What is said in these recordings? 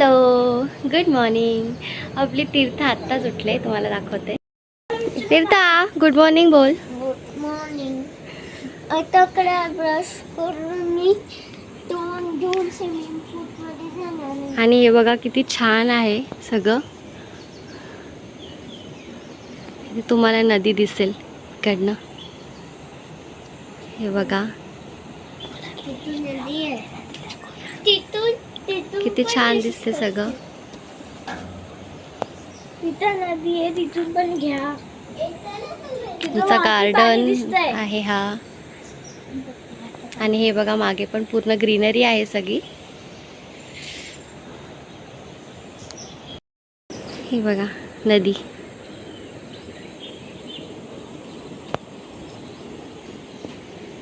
Hello good morning आपली तीर्थ आत्ताच उठले तुम्हाला दाखवते. तीर्था गुड मॉर्निंग बोल. गुड मॉर्निंग आताकडे ब्रश करून मी दोन दोन स्विमिंग पूलमध्ये जाणार. आणि हे बघा किती छान आहे सगळं. तुम्हाला नदी दिसेल इकडनं. हे बघा. नदी आहे. तिथून किती छान दिसतं. सगळं तिथं नदी आहे तिथून पण घ्या तिथं तुमचं गार्डन. आहे हा आणि हे बघा मागे पण पूर्ण ग्रीनरी आहे सगळी हे बघा नदी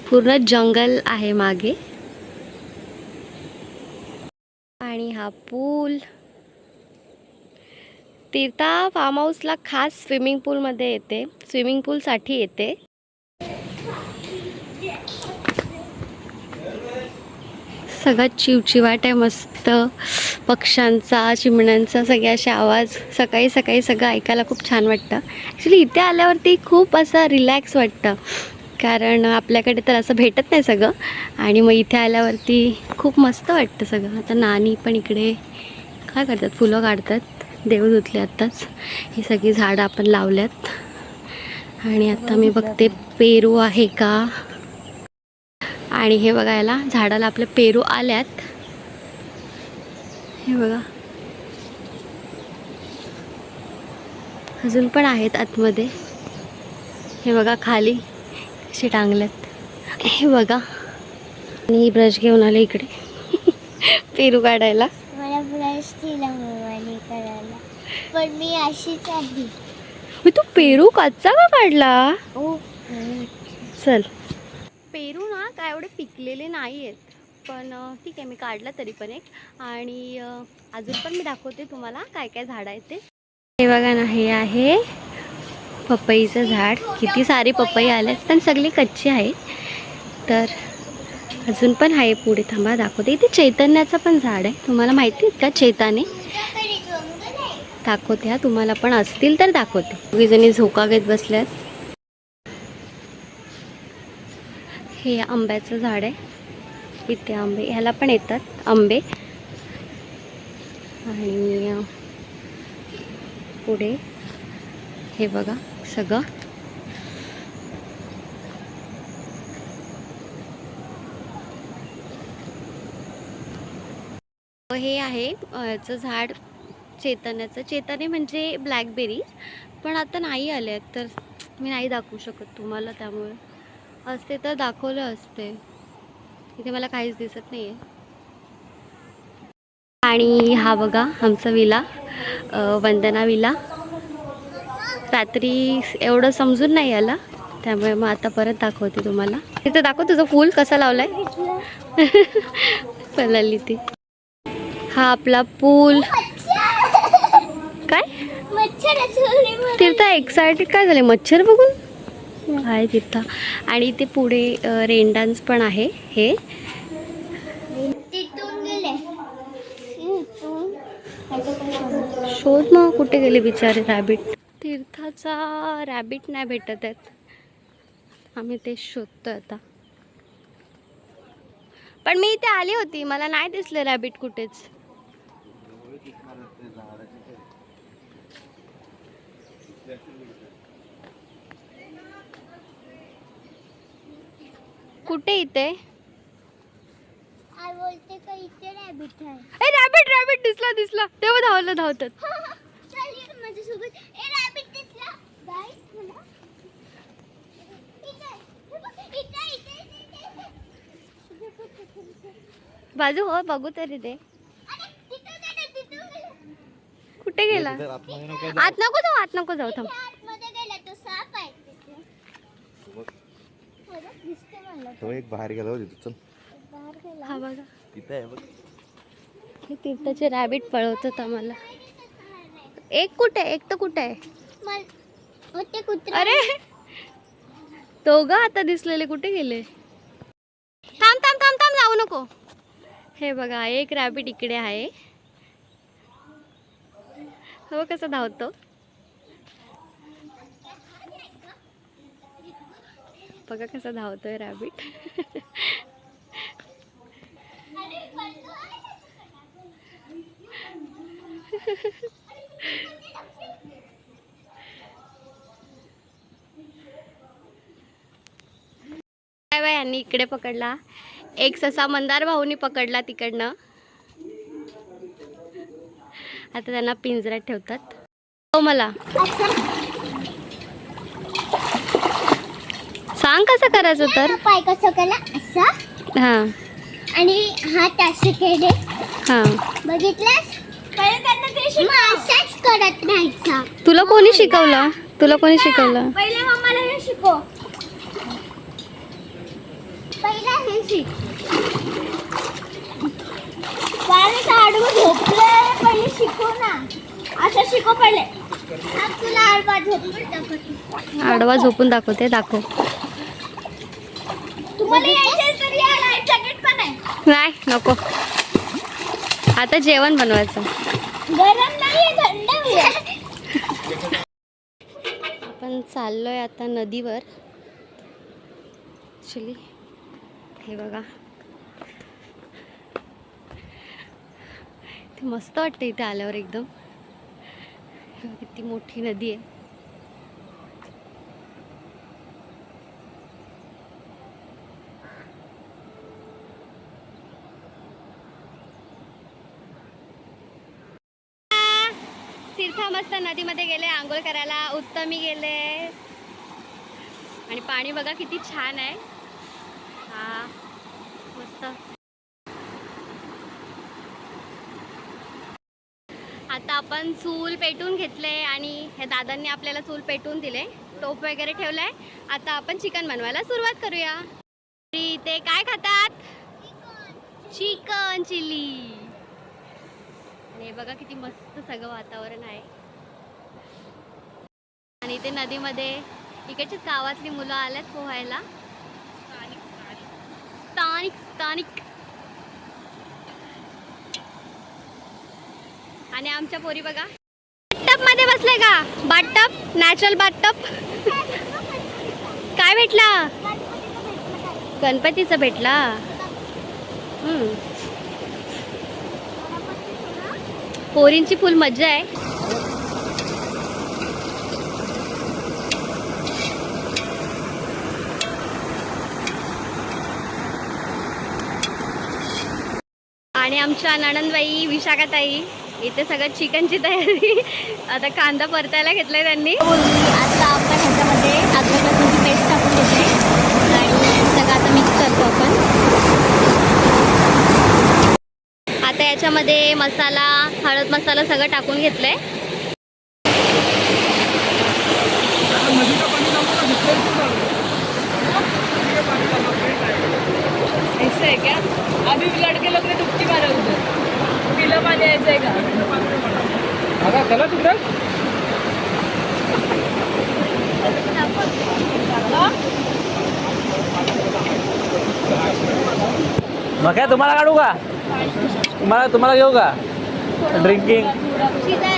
पूर्ण जंगल आहे मागे आणि हा पूल. तीर्था फार्म हाऊसला खास स्विमिंग पूलमध्ये येते. स्विमिंग पूलसाठी येते. सगळ्यात चिवचिवाट आहे मस्त. पक्ष्यांचा चिमण्यांचा सगळे असे आवाज सकाळी सकाळी सगळं ऐकायला खूप छान वाटतं. ॲक्च्युली इथे आल्यावरती खूप असं रिलॅक्स वाटतं. कारण आपल्याकडे तर असं भेटत नाही सगळं. आणि मग इथे आल्यावरती खूप मस्त वाटतं सगळं. आता नानी पण इकडे काय करतात? फुलं काढतात. देव धुतले आत्ताच. ही सगळी झाडं आपण लावल्यात. आणि आता मी बघते पेरू आहे का? आणि हे बघायला झाडाला आपले पेरू आल्यात. हे बघा. अजून पण आहेत आतमध्ये. हे बघा खाली. कसे टांगल्यात. हे बघा. आणि ब्रश घेऊन आले इकडे. पेरू काढायला. मला ब्रश दिला मम्माने करायला. पण मी अशीच आहे. मी तू पेरू कच्चा का काढला? ओ चल. पेरू ना काय एवढे पिकलेले नाही आहेत पण ठीक आहे मी काढलं तरी पण एक. आणि अजून पण मी दाखवते तुम्हाला काय काय झाडं आहेत ते. हे बघा ना हे आहे पपईचं झाड. किती सारी पपई आल्यात पण सगळी कच्ची आहे. तर अजून पण आहे पुढे. थांबा दाखवते. इथे चैतन्याचं पण झाड आहे. तुम्हाला माहिती आहेत का चैताने? दाखवते हा. तुम्हाला पण असतील तर दाखवते. दोघीजणी झोका घेत बसल्यात. हे आंब्याचं झाड आहे. इथे आंबे. ह्याला पण येतात आंबे. आणि पुढे हे बघा. सगळं. हे आहे याचं झाड चेतनाचं चेतने म्हणजे ब्लॅकबेरी पण आता नाही आले आहेत तर मी नाही दाखवू शकत तुम्हाला त्यामुळे. असते तर दाखवलं असते. इथे मला काहीच दिसत नाही आहे आणि हा बघा आमचा विला वंदना विला. रात्री एवढं समजून नाही आला. त्यामुळे मग आता परत दाखवते तुम्हाला. तिथं दाखव तुझं फूल कसा लावलाय. पलाली ती हा आपला पूल. काय? तिथं एक्सायटेड काय झाले मच्छर बघून? आहे तिथं आणि ते पुढे रेन डान्स पण आहे. हे. शोध मग कुठे गेले बिचारे रॅबिट तीर्थाचा रॅबिट नाही भेटत आहेत. आम्ही ते शोधतोय आता. पण मी इथे आली होती मला नाही दिसले रॅबिट कुठेच. कुठे इथे? रॅबिट रॅबिट दिसला दिसला. तेव्हा धावलं धावतात माझ्यासोबत. मला हे. बाजू हो बघू तरी ते. कुठे गेला? आत नको जाऊ. आत नको जाऊ थांब. तो साप आहे तिथे. बघ, दिसते मला तो. एक बाहेर गेला होती चल. बाहेर गेला. हा बघा. तिथे आहे बघ. हे तीर्थाचे रॅबिट पळवतात आम्हाला. एक कुठे आहे? एक तर कुठे आहे? मल- ते अरे दोघं आता दिसलेले कुठे गेले? थांब थांब थांब थांब जाऊ नको. हे बघा एक रॅबिट इकडे आहे. हो कसं धावतो? बघा कसं धावतोय रॅबिट इकडे पकडला. एक ससा मंदार भाऊनी पकडला तिकडनं. आता त्यांना पिंजऱ्यात ठेवतात. हो मला. सांग कसं करायचं तर? पाय कसं केला? असा? हां. आणि हात असे केले. हां. बघितलंस? करत राहायचा. तुला कोणी शिकवलं? तुला कोणी शिकवलं पहिले मम्माला हे शिकव पहिला हे शिक पाणी आडवं झोपलं पहिले ना. असं पहिले. तुला आडवा झोपून दाखवते. आडवा झोपून दाखवते दाखव. तुम्हाला यायचं तरी या लाइट जॅकेट पण आहे. नाही नको. आता जेवण बनवायचं. गरम नाही थंड आहे. आपण चाललोय आता नदीवर. ॲक्च्युली हे बघा. ते मस्त वाटतं इथे आल्यावर एकदम. किती मोठी नदी आहे. तीर्था मस्त नदीमध्ये गेले आंघोळ करायला. उत्तमी गेले. आणि पाणी बघा किती छान आहे. हा मस्त. आता आपण चूल पेटून घेतले आणि हे दादांनी आपल्याला चूल पेटून दिले. टोप वगैरे ठेवलाय. आता आपण चिकन बनवायला सुरुवात करूया. तरी ते काय खातात? चिकन चिली आणि हे बघा किती मस्त सगळं वातावरण आहे. आणि इथे नदीमध्ये इकडचीच गावातली मुलं आल्यात पोहायला. स्थानिक. आणि आमच्या पोरी बघा. बाटपमध्ये बसले का? बाटप नॅचरल बाटप काय भेटला? गणपतीचं भेटला. पोरींची फुल मज्जा आहे आणि आमच्या नणंदबाई विशाखाताई इथे सगळं चिकनची तयारी. आता कांदा परतायला घेतलाय त्यांनी. आता आपण ह्याच्यामध्ये अद्रक लसूणची पेस्ट टाकून घेते आणि सगळं आता मिक्स करतो आपण. आता याच्यामध्ये मसाला हळद मसाला सगळं टाकून घेतलंय. ऐसा है क्या अभी भी लड़के लोग ने है का? आता चला तिकडं. मग काय तुम्हाला काढू का? तुम्हाला तुम्हाला घेऊ का? ड्रिंकिंग शिजाय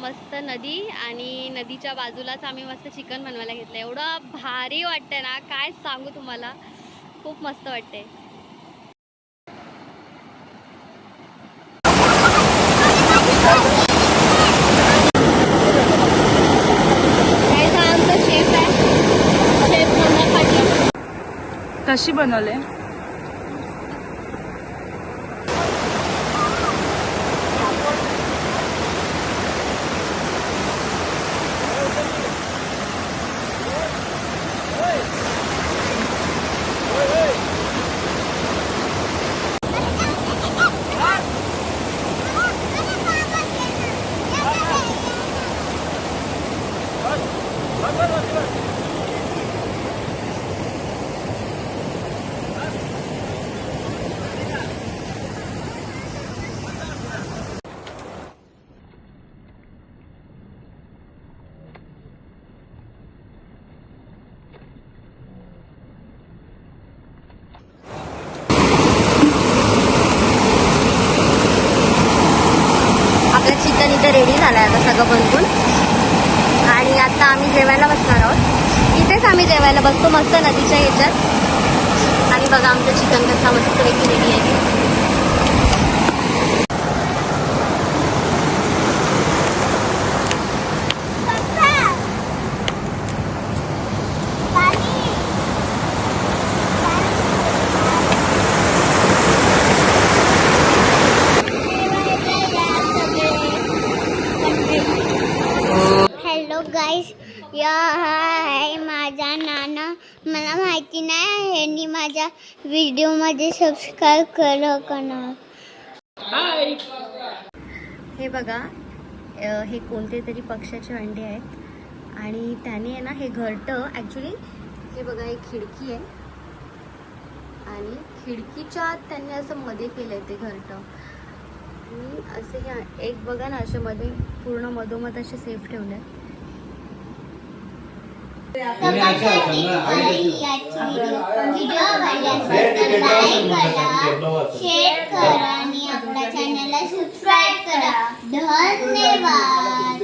मस्त नदी आणि नदीच्या बाजूलाच आम्ही मस्त चिकन बनवायला घेतलं एवढं भारी वाटतंय ना. काय सांगू तुम्हाला? खूप मस्त वाटते शेफ आहे. शेफ मंदार पाटील. कशी बनवले? झालं आहे आता सगळं बनवून आणि आता आम्ही जेवायला बसणार आहोत. इथेच आम्ही जेवायला बसतो मस्त नदीच्या याच्यात आणि बघा आमचं चिकन कसा मस्त रेडी आहे पप्पा पाणी हॅलो गाईस हा आहे माझा नाना. मला माहिती नाही ह्यांनी माझ्या व्हिडिओमध्ये सबस्क्राईब केलं का नाही? हे बघा अ, हे कोणते तरी पक्षाचे अंडे आहेत. आणि त्याने आहे ना हे घरटं ॲक्च्युली हे बघा एक खिडकी आहे. आणि खिडकीच्या आत त्यांनी असं मध्ये केलं आहे ते घरटं. आणि असे हे एक बघा ना असे मध्ये पूर्ण मधोमध असे सेफ ठेवले आहेत व्हिडिओ आवडला असेल तर लाईक करा शेअर करा आणि आपल्या चॅनलला सबस्क्राईब करा. धन्यवाद.